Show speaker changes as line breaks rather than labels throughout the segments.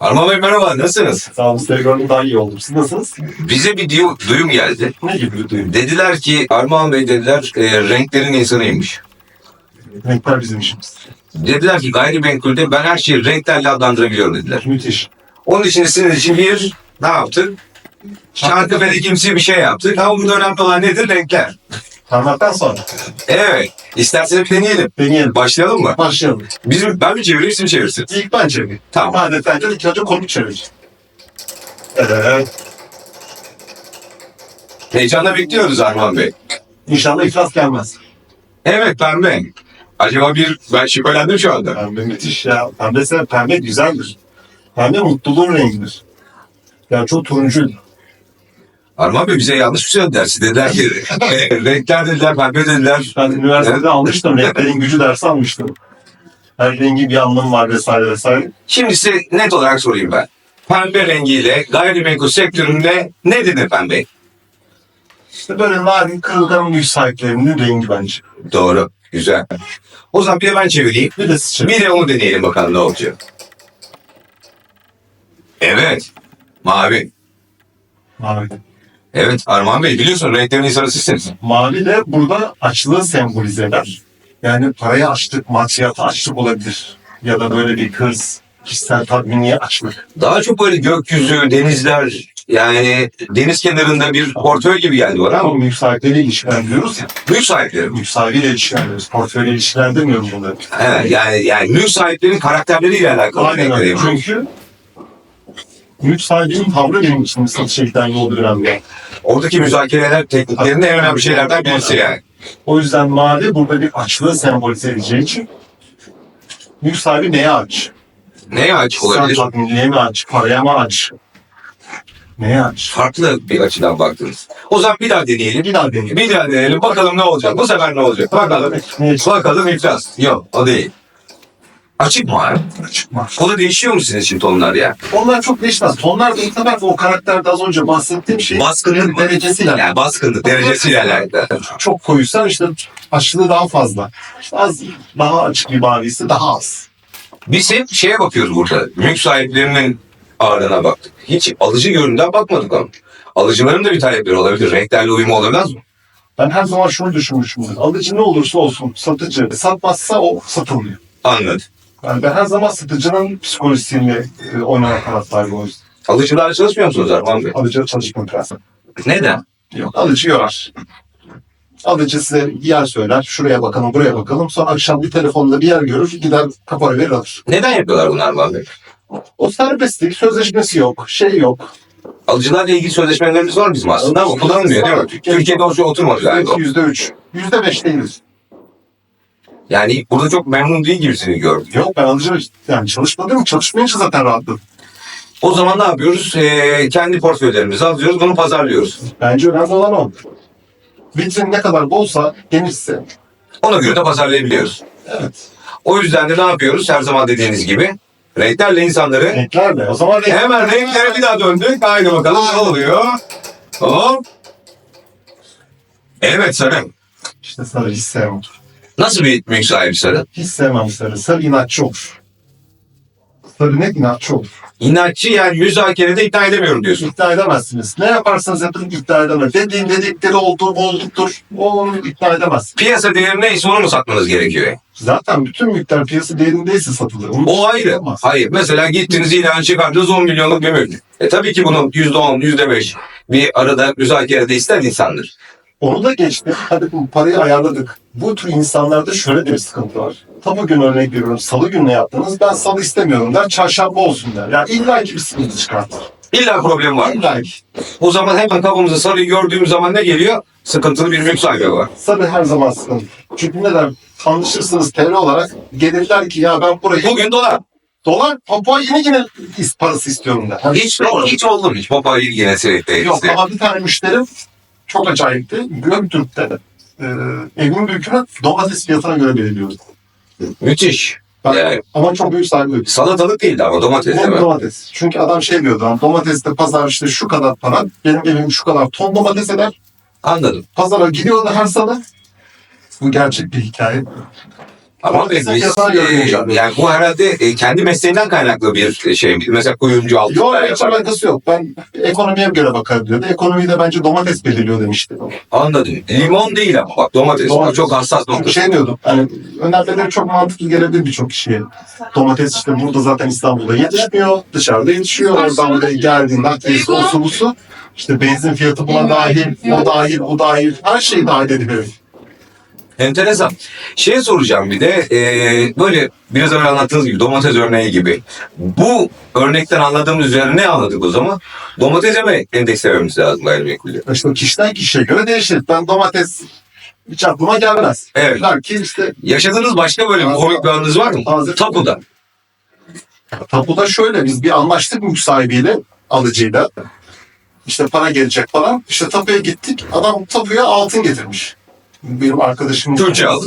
Arman Bey merhaba, nasılsınız?
Sağ olun sizi gördüm daha iyi oldum. Siz nasılsınız?
Bize bir diyu- duyum geldi.
Ne gibi bir duyum?
Dediler ki Armağan Bey dediler e, renklerin insanıymış.
Renkler bizim işimiz.
Dediler ki gayrimenkulde ben her şeyi renklerle adlandırabiliyorum dediler.
Müthiş.
Onun için sizin için bir ne yaptık? Şarkı kimsi bir şey yaptık. Ama burada önemli olan nedir? Renkler.
Parmaktan sonra.
Evet. İsterseniz bir deneyelim.
Deneyelim.
Başlayalım mı?
Başlayalım.
Bizim, ben mi çevireyim, siz mi?
İlk ben çevireyim.
Tamam.
Adetlerden ilk önce komik çevireceğim. Evet.
Heyecanla bekliyoruz Armağan Bey.
İnşallah iflas gelmez.
Evet pembe. Acaba bir, ben şüphelendim şu anda.
Pembe müthiş ya. Pembe, ise- pembe güzeldir. Pembe mutluluğun rengidir. Yani çok turuncu.
Armağan Bey bize yanlış bir şey. Siz dediler ki e, renkler dediler, pembe dediler.
Ben üniversitede almıştım. Renklerin gücü dersi almıştım. Her rengin bir anlamı var vesaire vesaire.
Şimdi size net olarak sorayım ben. Pembe rengiyle gayrimenkul sektöründe ne dedi pembe?
İşte böyle narin kırılgan mülk sahiplerinin rengi bence.
Doğru. Güzel. O zaman bir ben çevireyim.
Bir de çevirin.
Bir de onu deneyelim bakalım ne olacak. Evet. Mavi.
Mavi.
Evet Armağan Bey biliyorsun renklerin insanı sizsiniz.
Mavi de burada açlığı sembolize eder. Yani paraya açlık, maddiyata açlık olabilir. Ya da böyle bir hırs, kişisel tatminliğe açlık.
Daha çok böyle gökyüzü, denizler yani deniz kenarında bir portföy gibi geldi bana
Ama
ama
mülk sahipleriyle ilişkilendiriyoruz ya.
mülk sahipleri.
Mülk sahibiyle ilişkilendiriyoruz. Portföyle ilişkilendirmiyoruz bunları.
Evet, yani yani mülk sahiplerinin karakterleriyle alakalı
Aynen öyle. Çünkü mülk sahibinin tavrı benim için satışa giden yoldur önemli.
Oradaki müzakereler tekniklerinde en önemli şeylerden birisi yani.
O yüzden mavi burada bir açlığı sembolize edeceği için mülk sahibi neye aç?
Neye aç olabilir?
tatminliğe mi aç? Paraya mı aç? Neye aç?
Farklı bir açıdan baktınız. O zaman bir daha deneyelim.
Bir daha deneyelim.
Bir daha deneyelim. Bakalım ne olacak. Bu sefer ne olacak? Bakalım. Bakalım iflas. Yok o değil. Açık mı abi?
çıkmaz.
O da değişiyor mu sizin için tonlar ya?
Onlar çok değişmez. Tonlar da muhtemelen o karakterde az önce bahsettiğim şey
Baskınlık
derecesiyle.
Yani baskınlık derecesiyle alakalı.
Çok koyuysan işte aşırı daha fazla. İşte az daha açık bir mavisi daha az.
Biz hep şeye bakıyoruz burada. Mülk sahiplerinin ağırlığına baktık. Hiç alıcı yönünden bakmadık ama. Alıcıların da bir talepleri olabilir. Renklerle uyumu olamaz mı?
Ben her zaman şunu düşünmüşümdür. Alıcı ne olursa olsun satıcı satmazsa o satılmıyor.
Anladım.
Yani ben her zaman satıcının psikolojisiyle e, oynanan taraftarım o yüzden.
Alıcılarla çalışmıyor musunuz Arman Bey?
Alıcı çalışma prensip.
Neden?
Yok alıcı yorar. Alıcı size yer söyler. Şuraya bakalım, buraya bakalım. Sonra akşam bir telefonda bir yer görür. Gider kapora verir alır.
Neden yapıyorlar bunu Arman Bey?
O serbestlik, sözleşmesi yok, şey yok.
Alıcılarla ilgili sözleşmelerimiz var bizim aslında ama kullanılmıyor değil mi? Türkiye'de oturmadı galiba.
Yüzde üç. Yüzde beş değiliz.
Yani burada çok memnun değil gibisini gördüm.
Yok ben alıcı yani çalışmadım. Çalışmayınca zaten rahatladım.
O zaman ne yapıyoruz? Ee, kendi portföylerimizi alıyoruz, bunu pazarlıyoruz.
Bence önemli olan o. Vitrin ne kadar bolsa, genişse.
Ona göre de pazarlayabiliyoruz.
Evet.
O yüzden de ne yapıyoruz? Her zaman dediğiniz gibi renklerle insanları
Renklerle. O zaman renk...
hemen renklere bir daha döndük. Haydi bakalım ne oluyor? Hop. Evet sarı.
İşte sarı hiç sevmem.
Nasıl bir mülk sahibi sarı?
Hiç sevmem sarı. Sarı inatçı olur. Sarı net inatçı olur.
İnatçı yani müzakerede ikna edemiyorum diyorsun.
İkna edemezsiniz. Ne yaparsanız yapın ikna edemez. Dediğin dedikleri oldu, olduktur. O onu ikna edemez.
Piyasa değeri neyse onu mu satmanız gerekiyor?
Zaten bütün mülkler piyasa değerindeyse satılır. Onu
O ayrı.
Olmaz.
Hayır. Mesela gittiniz ilan çıkardınız 10 milyonluk bir mülk. E tabii ki bunun %10, %5 bir arada müzakerede ister insandır.
Onu da geçti. Hadi bu parayı ayarladık. Bu tür insanlarda şöyle de bir sıkıntı var. Tabu günü örnek veriyorum. Salı günü yaptınız. Ben salı istemiyorum der. Çarşamba olsun der. Yani illa ki bir sıkıntı çıkartır.
İlla problem var.
İlla ki.
O zaman hemen kafamıza sarıyı gördüğümüz zaman ne geliyor? Sıkıntılı bir mülk sahibi var.
Sarı her zaman sıkıntı. Çünkü neden? Anlaşırsınız TL olarak. Gelirler ki ya ben burayı...
Bugün dolar.
Dolar papua yine yine parası istiyorum der.
Hiç, hiç oldu mu? Hiç papayı yine seyretteydi.
Yok ama bir tane müşterim çok acayipti. Göktürk'te e, evin büyükünü domates fiyatına göre belirliyordu.
Müthiş.
Ben,
Yani
Ama çok büyük saygı
salatalık değildi ama domates değil mi?
domates. Çünkü adam şey diyordu. "Lan Domateste pazar işte şu kadar para. Benim evim şu kadar ton domates eder.
Anladım.
Pazara gidiyorlar her salı. Bu gerçek bir hikaye.
Ama biz, e, yani bu herhalde e, kendi mesleğinden kaynaklı bir şey. Mesela kuyumcu altı.
Yok hiç alakası yok. Ben ekonomiye göre bakarım diyordu. Ekonomiyi de bence domates belirliyor demişti.
Anladım. Limon değil ama bak domates,
Domates.
çok hassas
Çünkü
nokta.
şey diyordum. Hani önermeleri çok mantıklı gelebilir birçok kişiye. Domates işte burada zaten İstanbul'da yetişmiyor. Dışarıda yetişiyor. Oradan buraya geldiğinde nakliyesi o su bu su. İşte benzin fiyatı buna dahil, o dahil, bu dahil. Her şey dahil ediliyor.
Enteresan. Şey soracağım bir de e, böyle biraz önce anlattığınız gibi domates örneği gibi. Bu örnekten anladığımız üzerine ne anladık o zaman? Domatese mi endekslememiz lazım gayrimenkulde?
İşte kişiden kişiye göre değişir. Ben domates hiç aklıma gelmez.
Evet.
Ki işte
Yaşadığınız başka böyle bir komik bir anınız var mı?
Taze-
Tapuda.
tapuda şöyle biz bir anlaştık mülk sahibiyle alıcıyla. İşte para gelecek falan. İşte tapuya gittik. Adam tapuya altın getirmiş. Benim arkadaşım.
Türkçe aldı.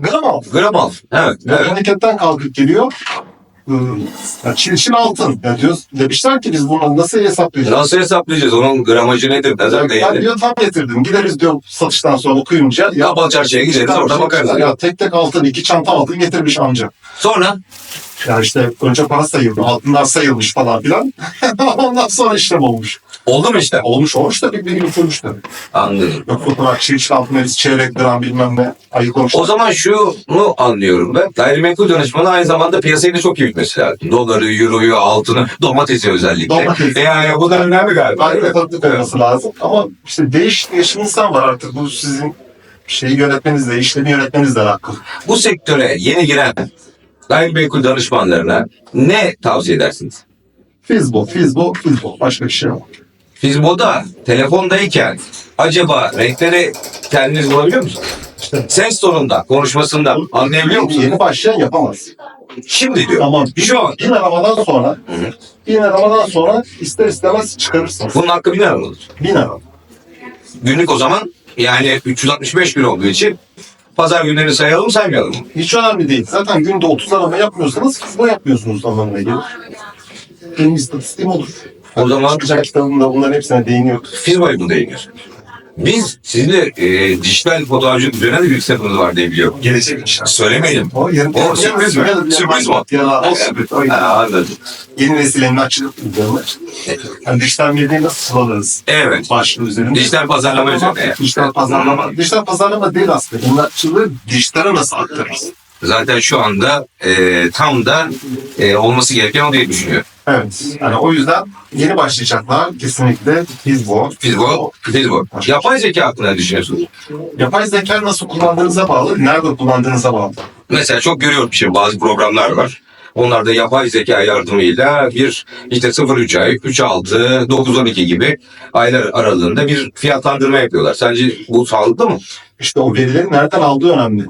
Gram altın.
Gram al. Evet.
Evet. Memleketten kalkıp geliyor. Iı, Ya çil çil altın. Ya diyoruz, demişler ki biz bunu nasıl hesaplayacağız?
Nasıl hesaplayacağız? Onun gramajı nedir? Nazar
Ben
değeri.
diyor tam getirdim. Gideriz diyor satıştan sonra okuyunca. Ya
Kapalı çarşıya gideriz orada bakarız.
Ya tek tek altın, iki çanta altın getirmiş amca.
Sonra
Ya işte önce para sayıldı, altınlar sayılmış falan filan. Ondan sonra işlem olmuş.
Oldu mu işte?
Olmuş olmuş da bir sürmüş tabii.
Anladım.
Yok fotoğraf, çil çil altın veririz, çeyrek gram bilmem ne. Ayık olmuş.
O zaman şunu anlıyorum ben. Gayrimenkul danışmanı aynı zamanda piyasayı da çok iyi bilmesi lazım. Doları, euroyu, altını, domatesi özellikle.
Domates.
E yani bu da önemli galiba.
Ayrı tanıdık olması lazım. Ama işte değiş değişim insan var artık. Bu sizin şeyi yönetmenizle, işlemi yönetmenizle alakalı.
Bu sektöre yeni giren gayrimenkul danışmanlarına ne tavsiye edersiniz?
Fizbo, Fizbo, Fizbo. Başka bir şey yok.
Fizbo'da telefondayken acaba renkleri kendiniz bulabiliyor musunuz? Ses tonunda, konuşmasında anlayabiliyor musunuz?
Yeni başlayan yapamaz.
Şimdi diyor.
Ama
Şu an.
bin aramadan sonra, bin aramadan sonra ister istemez çıkarırsınız.
Bunun hakkı bin lira mı olur?
Bin arama.
Günlük o zaman yani 365 gün olduğu için pazar günlerini sayalım saymayalım mı?
Hiç önemli değil. Zaten günde 30 arama yapmıyorsanız Fizbo yapmıyorsunuz anlamına gelir. Benim istatistiğim olur.
O zaman-
Çıkacak kitabımda bunların hepsine değiniyor.
Fizbo'yu mu değiniyorsunuz? Biz sizinle e, dijital fotoğrafçılık üzerine de bir kitabınız var diye biliyorum.
Gelecek inşallah.
Söylemeyelim.
O yarın
O sürpriz mi? Sürpriz mi?
Ya, o sürpriz.
Anladım.
yeni nesillerin açılıp üzerine. Yani dijital medyayı nasıl kullanırız?
Evet.
Başlığı üzerinde.
Dijital pazarlama üzerine.
Dijital pazarlama. Dijital pazarlama değil aslında. Bunun açılığı dijitale nasıl aktarırız?
Zaten şu anda e, tam da e, olması gereken o diye düşünüyorum.
Evet. Yani o yüzden yeni başlayacaklar kesinlikle Fizbo.
Fizbo, Fizbo. Yapay zeka hakkında ne düşünüyorsunuz?
Yapay zeka nasıl kullandığınıza bağlı, nerede kullandığınıza bağlı.
Mesela çok görüyorum şimdi bazı programlar var. Onlar da yapay zeka yardımıyla bir işte 0-3 ay, 3-6, 9-12 gibi aylar aralığında bir fiyatlandırma yapıyorlar. Sence bu sağlıklı mı?
İşte o verileri nereden aldığı önemli.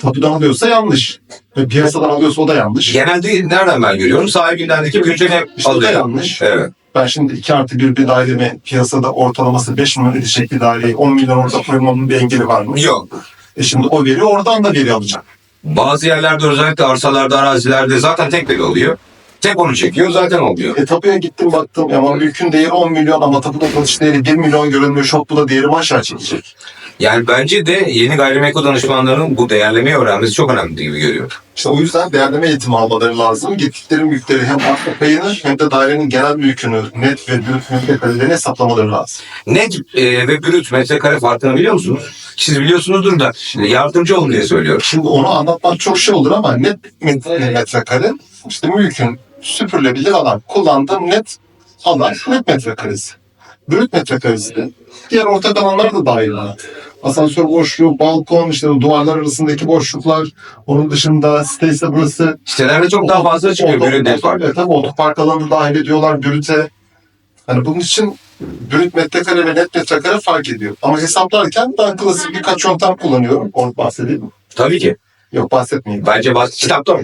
Tapudan alıyorsa yanlış. Ve piyasadan alıyorsa o da yanlış.
Genelde nereden ben görüyorum? Sahibinden güncele
İşte o da
alıyor.
yanlış.
Evet.
Ben şimdi 2 artı 1 bir dairemi piyasada ortalaması 5 milyon edecek bir daireyi 10 milyon orada koymamın bir engeli var mı?
Yok.
E şimdi o veri oradan da veri alacak.
Bazı yerlerde özellikle arsalarda, arazilerde zaten tek veri oluyor. Tek onu çekiyor zaten oluyor.
E tapuya gittim baktım ama mülkün değeri 10 milyon ama tapuda satış değeri 1 milyon görünmüyor. Şokluda değerimi aşağı çekecek.
Yani bence de yeni gayrimenkul danışmanlarının bu değerlemeyi öğrenmesi çok önemli gibi görüyorum.
İşte o yüzden değerleme eğitimi almaları lazım. Gittikleri mülkleri hem arsa payını hem de dairenin genel mülkünü net ve büyük metrekarelerini hesaplamaları lazım.
Net e, ve brüt metrekare farkını biliyor musunuz? Siz biliyorsunuzdur da şimdi yardımcı olun diye söylüyorum.
Şimdi onu anlatmak çok şey olur ama net met- metrekare işte mülkün süpürülebilir alan. Kullandığım net alan net metrekaresi. Brüt metrekaresi de. Diğer ortak alanlar da dahil buna. Asansör boşluğu, balkon, işte duvarlar arasındaki boşluklar. Onun dışında site ise burası.
Sitelerde çok daha fazla çıkıyor net farkı.
Evet, tabii otopark alanı dahil ediyorlar brüte. Hani bunun için brüt metrekare ve net metrekare fark ediyor. Ama hesaplarken ben klasik birkaç yöntem kullanıyorum. Onu bahsedeyim mi?
Tabii ki.
Yok bahsetmeyeyim.
Bence bak kitapta mı?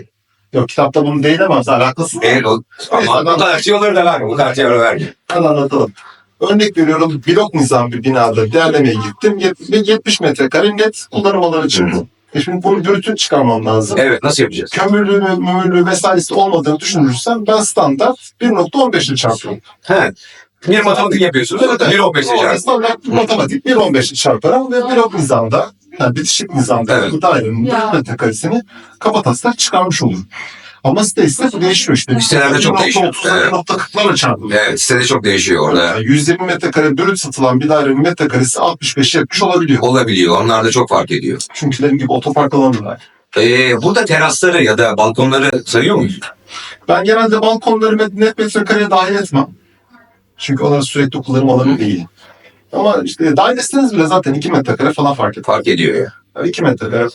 Yok kitapta bunu değil ama alakası
Evet, o, ama bu kadar tüyoları da verme. Bu kadar tüyoları verme.
Hadi anlatalım. Örnek veriyorum blok nizam bir binada değerlemeye gittim. Yet- 70 metrekare net kullanım alanı çıktı. E şimdi bunu brütün çıkarmam lazım.
Evet nasıl yapacağız?
Kömürlüğü, mümürlüğü vesairesi olmadığını düşünürsem ben standart 1.15 ile çarpıyorum.
He. Bir matematik yapıyorsunuz.
Evet, evet.
Bir 15
Normal
yaşar.
Standart matematik 1.15 çarparan ve bir nizamda yani bitişik nizamda
Evet.
bu dairenin metrekaresini kabataslak çıkarmış olur. Ama site bu değişiyor işte.
Sitelerde çok değişiyor.
30'lar,
Evet.
nokta 40'larla çarpılıyor.
Evet sitede çok değişiyor orada.
Yani 120 metrekare brüt satılan bir dairenin metrekaresi 65-70 olabiliyor.
Olabiliyor. Onlar da çok fark ediyor.
Çünkü dediğim gibi otopark alanı var.
Ee, burada terasları ya da balkonları sayıyor muyuz?
Ben genelde balkonları net metrekareye dahil etmem. Çünkü onlar sürekli kullanım alanı değil. Ama işte dahil etseniz bile zaten 2 metrekare falan fark eder.
Fark ediyor ya.
Yani 2 metrekare.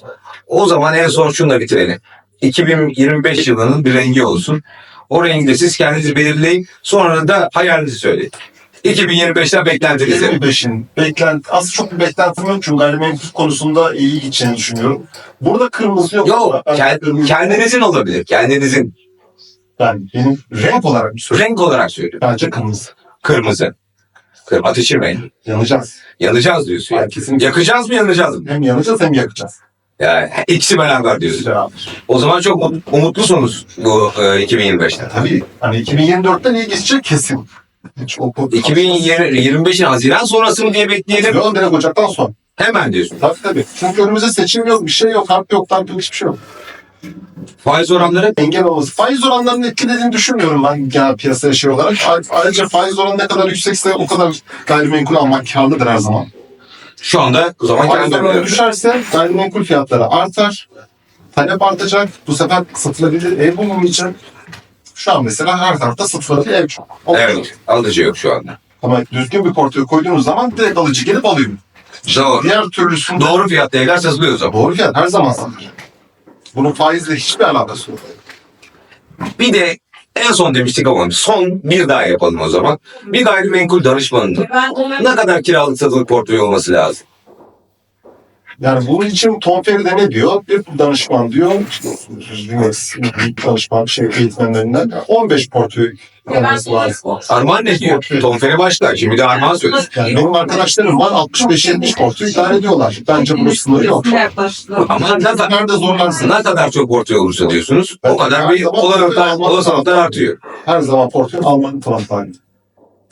O zaman en son şunla bitirelim. 2025 yılının bir rengi olsun. O rengi de siz kendiniz belirleyin. Sonra da hayalinizi söyleyin. 2025'ten beklentinizi.
25'in beklent aslında çok bir beklentim yok çünkü gayrimenkul konusunda iyi gideceğini düşünüyorum. Burada kırmızı yok.
Yok, kend-
kırmızı-
kendinizin olabilir. Kendinizin.
Ben benim renk olarak bir söyleyeyim.
Renk olarak söylüyorum.
Bence kırmızı.
Kırmızı. Kırmızı ateşin rengi.
Yanacağız.
Yanacağız diyorsun.
Yani
Yani.
kesinlikle.
Yakacağız mı yanacağız mı?
Hem yanacağız hem yakacağız.
Yani ikisi beraber diyorsun.
Beraber.
O zaman çok umut- umutlusunuz bu e, 2025'ten.
Tabii hani 2024'ten iyi geçecek kesin. Hiç o, o,
2025'in Haziran sonrası mı diye bekleyelim.
Yok direkt Ocak'tan son.
Hemen diyorsun.
Tabii tabii. Çünkü önümüzde seçim yok, bir şey yok, harp yok, harp yok, hiçbir şey yok.
Faiz oranları
Engel olması. Faiz oranlarının etkilediğini düşünmüyorum ben genel piyasaya şey olarak. Ayrıca faiz oranı ne kadar yüksekse o kadar gayrimenkul almak karlıdır her zaman.
Şu anda o zaman kendi
düşerse gayrimenkul fiyatları artar. Talep artacak. Bu sefer satılabilir ev bulunmayacak. Şu an mesela her tarafta satılabilir ev çok. O kadar.
Evet, alıcı yok şu anda.
Ama düzgün bir portföy koyduğunuz zaman direkt alıcı gelip alıyor.
Doğru.
Diğer türlüsünde
Doğru fiyatla evler satılıyor o zaman.
doğru fiyat her zaman satılır. Bunun faizle hiçbir alakası yok.
Bir de en son demiştik ama son bir daha yapalım o zaman. Bir gayrimenkul danışmanının
Ben onları
ne kadar kiralık satılık portföyü olması lazım?
Yani bunun için Tom Ferry de ne diyor? Bir danışman diyor, bir danışman şey eğitmenlerinden 15 portföy lazım.
Armağan ne diyor? Tom Ferry başka. Şimdi de Armağan söylesin.
Yani benim arkadaşlarım var 65-70 portföy idare ediyorlar. Bence bunun sınırı yok.
Ama ne kadar,
Nerede zorlarsın?
ne kadar çok portföy olursa diyorsunuz o kadar bir olanaklar, olasılıklar artıyor.
Her zaman portföy almanın taraftarıyım.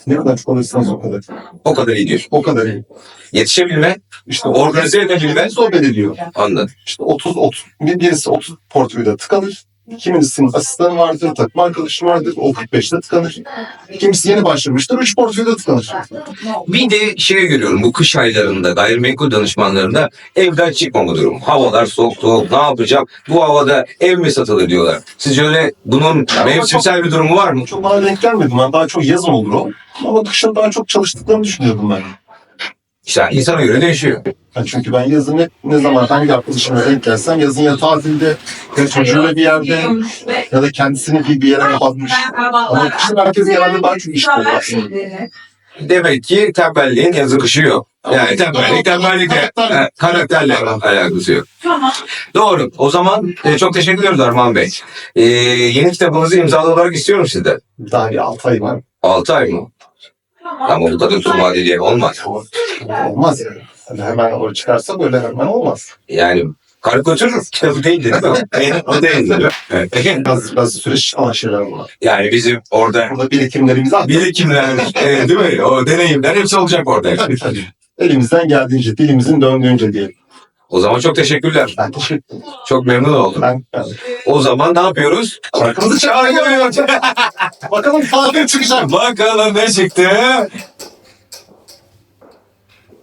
Ne kadar çok alırsanız o kadar.
O kadar iyi diyorsun.
O kadar iyi.
Yetişebilme,
İşte
organize edebilme.
o belirliyor.
Anladım.
İşte 30 30 bir- birisi 30 portföyde tıkanır. Kimisinin asistanı vardır, takım arkadaşı vardır, o 45'te tıkanır. Kimisi yeni başlamıştır, 3 portföyde tıkanır.
Bir de şey görüyorum bu kış aylarında gayrimenkul danışmanlarında evden çıkmama durumu. Havalar soğuk soğuk ne yapacağım? Bu havada ev mi satılır diyorlar. Sizce öyle bunun mevsimsel bir durumu var mı?
Çok bana denk gelmedi. Ben daha çok yazın olur o. Ama kışın daha çok çalıştıklarını düşünüyordum ben.
İşte insana göre değişiyor.
Yani çünkü ben yazın hep ne zaman hangi arkadaşıma denk gelsem yazın ya tatilde ya çocuğuyla bir yerde ya da kendisini bir, bir yere kapatmış. Ama kışın herkes genelde daha çok oluyor aslında.
Demek ki tembelliğin yazı kışı yok. Yani tembellik tembellikle e, karakterle alakası yok.
Tamam.
Doğru. O zaman e, çok teşekkür ediyoruz Armağan Bey. E, yeni kitabınızı imzalı olarak istiyorum sizden.
Daha bir 6 ay var.
6 ay mı? Ama bu kadar uzun vadeli olmaz.
Olmaz yani. Hani hemen o çıkarsa böyle hemen olmaz.
Yani karikatür kitabı değildi değil mi? O değildi. Evet.
Biraz, biraz süreç alan şeyler bunlar.
Yani bizim orada
Burada birikimlerimizi attık.
birikimler, e, değil mi? O deneyimler hepsi olacak orada.
Elimizden geldiğince, dilimizin döndüğünce diyelim.
O zaman çok teşekkürler.
Ben teşekkür ederim.
Çok memnun oldum.
Ben, ben
O zaman ne yapıyoruz?
Şarkımızı çağırıyor. Bakalım Fatih çıkacak.
Bakalım ne çıktı?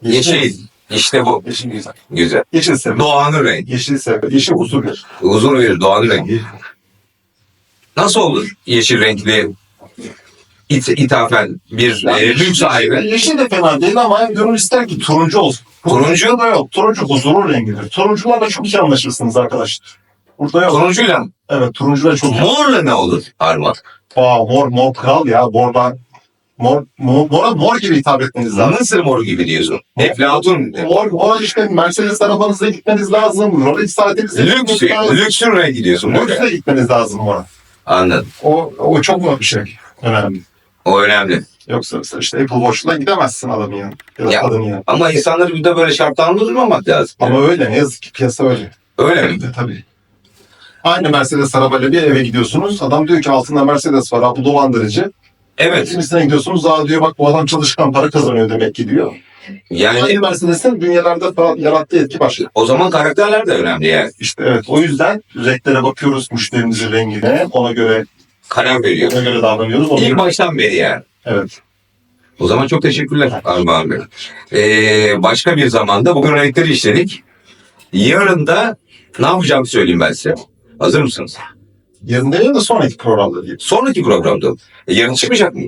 Yeşil. İşte bu.
Yeşil güzel.
Güzel.
Yeşil sever.
Doğanın rengi.
Yeşil sever. Yeşil huzur verir.
Uzun bir doğanın rengi. Nasıl olur yeşil renkli it, ithafen bir e, mülk sahibi?
Yeşil de fena değil ama gönül ister ki turuncu olsun.
Turuncu?
da yok. Turuncu huzurun rengidir. Turuncularla çok iyi anlaşırsınız arkadaşlar. Burada yok.
Turuncuyla
Evet turuncular çok iyi.
morla ne olur Arma?
Aa, mor, mor kral ya. Morla, mor, mor, mora mor gibi hitap etmeniz lazım.
Nasıl mor gibi diyorsun? Eflatun.
Mor, mor işte Mercedes arabanızla gitmeniz lazım. Mor hiç saatinizi
Lüks, lüksün rengi diyorsun.
Lüksle gitmeniz lazım mora.
Anladım.
O, o çok mu bir şey? Önemli.
O önemli.
Yoksa işte Apple Watch'la gidemezsin adamın yanına. Ya da
Ya.
kadının yanına.
Ama insanları bir de böyle şartlarında durmamak lazım.
Ama öyle ne yazık ki piyasa öyle.
Öyle mi?
Tabii. Aynı Mercedes arabayla bir eve gidiyorsunuz. Adam diyor ki altında Mercedes var. Ha, bu dolandırıcı.
Evet.
Kimisine gidiyorsunuz daha diyor bak bu adam çalışkan para kazanıyor demek ki diyor.
Yani
Yani Mercedes'in dünyalarda falan yarattığı etki başka.
o zaman karakterler de önemli yani.
İşte evet o yüzden renklere bakıyoruz müşterimizin rengine ona göre
Karar veriyor.
ona göre davranıyoruz. Ona
İlk
göre,
baştan beri yani.
evet.
O zaman çok teşekkürler Armağan Bey. Ee, başka bir zamanda bugün renkleri işledik. Yarın da ne yapacağımı söyleyeyim ben size. Hazır mısınız?
Yarın değil de sonraki programda diyeyim.
Sonraki programda. E, yarın çıkmayacak mı?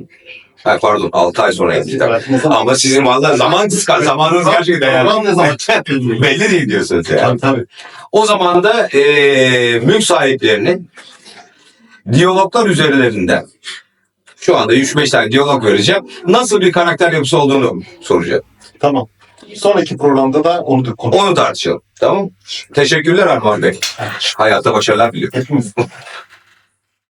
Ha, pardon 6 ay sonra yapacağım.
Zaman-
Ama sizin valla zaman kıskan zamanınız gerçekten yani.
Program ne zaman?
Belli değil diyorsunuz yani.
Tabii tabii.
O zaman da eee mülk sahiplerinin diyaloglar üzerlerinden şu anda 3-5 tane diyalog vereceğim. Nasıl bir karakter yapısı olduğunu soracağım.
Tamam. Sonraki programda da onu da konuşalım.
Onu tartışalım. Tamam Teşekkürler Armağan Bey. Hayata başarılar diliyorum.
Hepimiz